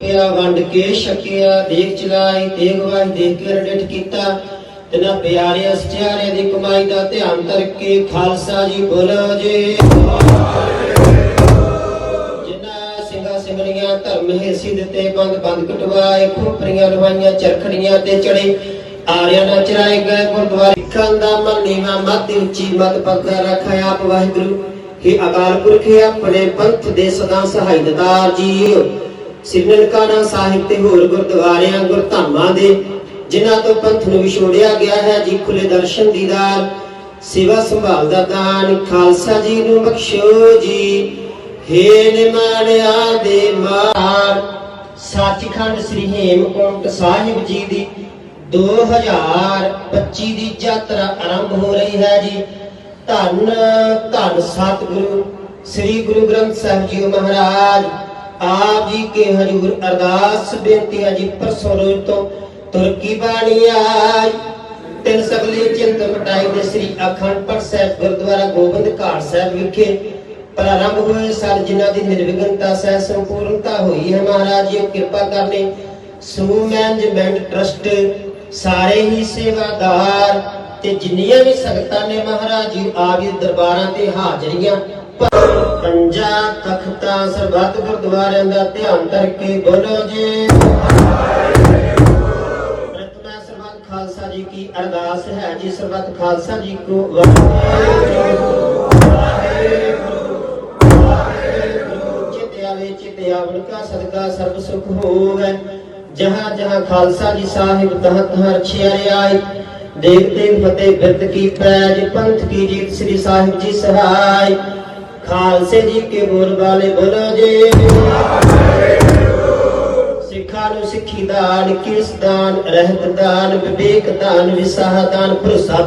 ਪਿਆ ਵੰਡ ਕੇ ਛਕਿਆ, ਦੇਖ ਚਲਾਈ, ਦੇਖ ਵਾਈ ਦੇਖ ਕੇ ਰਡਟ ਕੀਤਾ। ਤਿਨਾ ਪਿਆਰੇ ਅਸਚਾਰੇ ਦੀ ਕਮਾਈ ਦਾ ਧਿਆਨ ਧਰ ਖਾਲਸਾ ਜੀ ਬੋਲੋ ਜੀ। ਜਿਨ੍ਹਾਂ ਸਿੰਘਾਂ ਸਿੰਘਣੀਆਂ ਧਰਮ ਹਿੱਸੀ ਦਿੱਤੇ, ਬੰਦ ਬੰਦ ਕਟਵਾਏ, ਖੋਪਰੀਆਂ ਲਵਾਈਆਂ, ਚਰਖੜੀਆਂ ਤੇ ਚੜੇ। ਆਰਿਆਂ ਨਾਲ ਚਰਾਏ ਗਏ ਗੁਰਦੁਆਰੇ। ਸਿੱਖਾਂ ਦਾ ਮਨ ਨੀਵਾ, ਮੱਤ ਉੱਚੀ ਮਤ ਪੱਕਾ ਰੱਖਿਆ ਆਪ ਵਾਹਿਗੁਰੂ। ਹੀ ਅਕਾਲ ਪੁਰਖ ਆਪਣੇ ਪੰਥ ਦੇ ਸਦਾ ਸਹਾਇਤਦਾਰ ਜੀ ਸ੍ਰੀ ਨਨਕਾਣਾ ਸਾਹਿਬ ਤੇ ਹੋਰ ਗੁਰਦੁਆਰਿਆਂ, ਗੁਰਧਾਮਾਂ ਦੇ, ਜਿਨ੍ਹਾਂ ਤੋਂ ਪੰਥ ਨੂੰ ਵਿਛੋੜਿਆ ਗਿਆ ਹੈ ਜੀ ਖੁੱਲੇ ਦਰਸ਼ਨ ਦੀਦਾਰ ਸੇਵਾ ਸੰਭਾਲ ਦਾ ਦਾਨ, ਖਾਲਸਾ ਜੀ ਨੂੰ ਬਖਸ਼ੋ ਜੀ। ਹੇ ਨਿਮਾਣਿਆ ਦੇ ਮਾਰ, ਸੱਚਖੰਡ ਸ੍ਰੀ ਹੇਮਕੁੰਟ ਸਾਹਿਬ ਜੀ ਦੀ 2025 ਦੀ ਯਾਤਰਾ ਆਰੰਭ ਹੋ ਰਹੀ ਹੈ ਜੀ। ਧੰਨ ਧੰਨ ਸਤਿਗੁਰੂ, ਸ੍ਰੀ ਗੁਰੂ ਗ੍ਰੰਥ ਸਾਹਿਬ ਜੀ ਮਹਾਰਾਜ। ਆਪ ਜੀ ਕੇ ਹਜੂਰ ਅਰਦਾਸ ਬੇਨਤੀ ਹੈ ਜੀ ਪਰਸੋਂ ਰੋਜ਼ ਤੋਂ। ਤੁਰਕੀ ਬਾਣੀ ਆਈ? ਤਿੰਨ ਸਗਲੇ ਚਿੰਤ ਮਟਾਈ ਦੇ ਸ੍ਰੀ ਅਖੰਡ ਪਾਠ ਸਾਹਿਬ ਗੁਰਦੁਆਰਾ ਗੋਬਿੰਦ ਘਾਟ ਸਾਹਿਬ ਵਿਖੇ ਪ੍ਰਾਰੰਭ ਹੋਏ। ਸਰ ਜਿਨ੍ਹਾਂ ਦੀ ਨਿਰਵਿਘਨਤਾ ਸਹਿ ਸੰਪੂਰਨਤਾ ਹੋਈ ਹੈ ਮਹਾਰਾਜ ਜੀ ਕਿਰਪਾ ਕਰਨੇ। ਸਮੂਹ ਮੈਨੇਜਮੈਂਟ ਟਰਸਟ, ਸਾਰੇ ਹੀ ਸੇਵਾਦਾਰ ਤੇ ਜਿੰਨੀਆਂ ਵੀ ਸੰਗਤਾਂ ਨੇ ਮਹਾਰਾਜ ਜੀ, ਆਪ ਜੀ ਦਰਬਾਰਾਂ ਤੇ ਹਾਜ਼ਰੀਆਂ। ਪੰਜਾਂ ਤਖਤਾਂ ਸਰਬੱਤ ਗੁਰਦੁਆਰਿਆਂ ਦਾ ਧਿਆਨ ਕਰਕੇ ਬੋਲੋ ਜੀ। ਪ੍ਰਤਮਾ ਸਰਬੱਤ ਖਾਲਸਾ ਜੀ ਕੀ ਅਰਦਾਸ ਹੈ ਜੀ, ਸਰਬੱਤ ਖਾਲਸਾ ਜੀ ਕੋ ਵਾਹਿਗੁਰੂ। ਕਾ ਸਦਕਾ ਸਰਬ ਸੁਖ ਹੋਵੇ। ਜਹਾਂ ਜਹਾਂ ਖਾਲਸਾ ਜੀ ਸਾਹਿਬ ਤਹ ਤਹਾਂ ਰਖਿਆ ਰਿਆਈ ਦੇਖ ਫਤਿਹ ਬਿਰਤ ਕੀ ਪੈਜ, ਪੰਥ ਕੀ ਜੀਤ ਸ੍ਰੀ ਸਾਹਿਬ ਜੀ ਸਹਾਈ ਖਾਲਸੇ ਜੀ ਕੇ ਬੋਲ ਵਾਲੇ ਬੋਲੋ ਜੀ। ਸਿੱਖਾਂ ਨੂੰ ਸਿੱਖੀ ਦਾਨ, ਕਿਰਸ ਦਾਨ, ਰਹਿਤ ਦਾਨ, ਵਿਵੇਕ ਦਾਨ, ਵਿਸਾਹ ਦਾਨ, ਭਰੋਸਾ